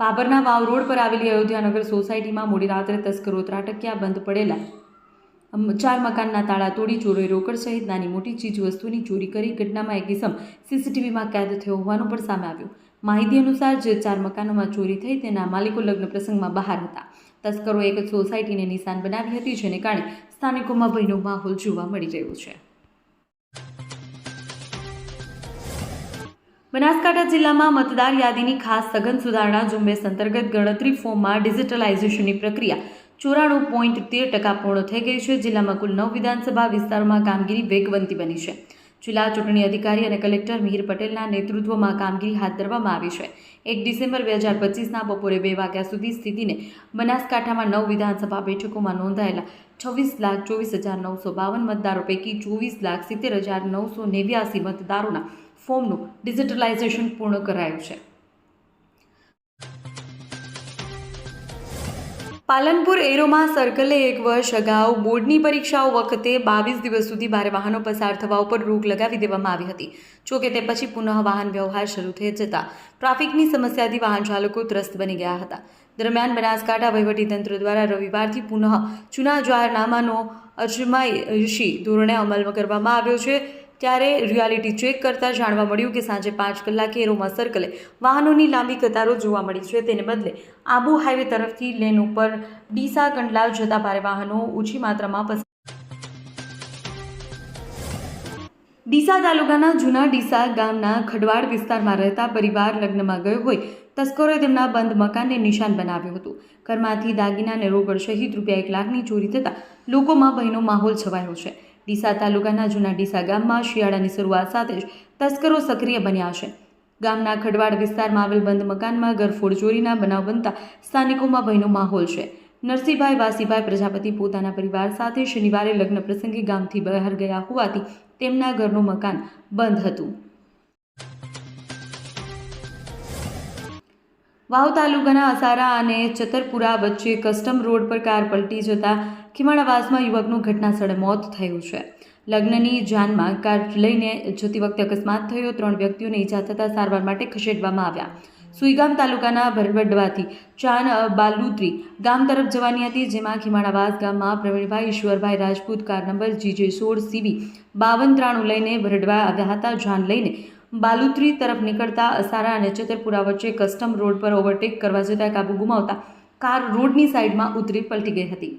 બાબરના વાવ road પર આવેલી અયોધ્યાનગર સોસાયટીમાં મોડી રાત્રે તસ્કરો ત્રાટક્યા, બંધ પડેલા. ચાર મકાનના તાળા તોડી ચોરોએ રોકડ સહિત નાની મોટી ચીજ વસ્તુની ચોરી કરી ઘટનામાં એક કિસમ સીસીટીવીમાં કેદ થયો હોવાનું પણ સામે આવ્યું. માહિતી અનુસાર જે ચાર મકાનોમાં ચોરી થઈ તેના માલિકો લગ્ન પ્રસંગમાં બહાર હતા. તસ્કરોએ એક સોસાયટીને નિશાન બનાવી હતી, જેને કારણે સ્થાનિકોમાં ભયનો માહોલ જોવા મળી રહ્યો છે. બનાસકાંઠા જિલ્લામાં મતદાર યાદીની ખાસ સઘન સુધારણા ઝુંબેશ અંતર્ગત ગણતરી ફોર્મમાં ડિજિટલાઇઝેશનની પ્રક્રિયા ચોરાણું પોઈન્ટ તેર ટકા પૂર્ણ થઈ ગઈ છે. જિલ્લામાં કુલ નવ વિધાનસભા વિસ્તારોમાં કામગીરી વેગવંતી બની છે. જિલ્લા ચૂંટણી અધિકારી અને કલેક્ટર મિહિર પટેલના નેતૃત્વમાં કામગીરી હાથ ધરવામાં આવી છે. એક ડિસેમ્બર બે હજાર પચીસના બપોરે બે વાગ્યા સુધી સ્થિતિને બનાસકાંઠામાં નવ વિધાનસભા બેઠકોમાં નોંધાયેલા છવ્વીસ લાખ ચોવીસ હજાર નવસો બાવન મતદારો પૈકી ચોવીસ લાખ સિત્તેર હજાર નવસો નેવ્યાસી મતદારોના ફોર્મનું ડિજિટલાઇઝેશન પૂર્ણ કરાયું છે. પાલનપુર એરોમાં સર્કલે એક વર્ષ અગાઉ બોર્ડની પરીક્ષાઓ વખતે બાવીસ દિવસ સુધી ભારે વાહનો પસાર થવા ઉપર રોક લગાવી દેવામાં આવી હતી. જોકે તે પછી પુનઃ વાહન વ્યવહાર શરૂ થઈ જતાં ટ્રાફિકની સમસ્યાથી વાહન ચાલકો ત્રસ્ત બની ગયા હતા. દરમિયાન બનાસકાંઠા વહીવટીતંત્ર દ્વારા રવિવારથી પુનઃ જૂના જાહેરનામાનો અજમાયશી ધોરણે અમલ કરવામાં આવ્યો છે. ત્યારે રિયાલિટી ચેક કરતાં જાણવા મળ્યું કે સાંજે પાંચ કલાકે રોમા સર્કલે વાહનોની લાંબી કતારો જોવા મળી છે. તેને બદલે આબુ હાઈવે તરફથી લેન ઉપર ડીસા કંડલા જતા ભારે વાહનો ઓછી માત્રામાં પસાર ડીસા તાલુકાના જૂના ડીસા ગામના ખડવાડ વિસ્તારમાં રહેતા પરિવાર લગ્નમાં ગયો હોય તસ્કરોએ તેમના બંધ મકાનને નિશાન બનાવ્યું હતું. ઘરમાંથી દાગીના અને રોકડ સહિત રૂપિયા એક લાખની ચોરી થતાં લોકોમાં ભયનો માહોલ છવાયો છે. ડીસા તાલુકાના જૂના ડીસા ગામમાં શિયાળાની શરૂઆત સાથે જ તસ્કરો સક્રિય બન્યા છે. ગામના ખડવાડ વિસ્તારમાં આવેલ બંધ મકાનમાં ઘરફોડ ચોરીના બનાવ બનતા સ્થાનિકોમાં ભયનો માહોલ છે. નરસિંહભાઈ વાસીભાઈ પ્રજાપતિ પોતાના પરિવાર સાથે શનિવારે લગ્ન પ્રસંગે ગામથી બહાર ગયા હોવાથી તેમના ઘરનું મકાન બંધ હતું. વાવ તાલુકાના અસારા અને ચતરપુરા વચ્ચે કસ્ટમ રોડ પર કાર પલટી જતા ખીમાળાવાસમાં યુવકનું ઘટનાસ્થળે મોત થયું છે. લગ્નની જાનમાં કાર લઈને જતી વખતે અકસ્માત થયો. ત્રણ વ્યક્તિઓને ઈજા થતાં સારવાર માટે ખસેડવામાં આવ્યા. સુઈગામ તાલુકાના ભરવડવાથી ચાન બાલુત્રી ગામ તરફ જવાની હતી, જેમાં ખીમાળાવાસ ગામમાં Pravinbhai Ishwarbhai Rajput, car number GJ સોળ, સીવી બાવન ત્રાણું લઈને ભરડવા આવ્યા હતા. જાન લઈને બાલુત્રી તરફ નીકળતા અસારા અને છેતરપુરા વચ્ચે કસ્ટમ રોડ પર ઓવરટેક કરવા જતાં કાબુ ગુમાવતા કાર રોડની સાઈડમાં ઉતરી પલટી ગઈ હતી.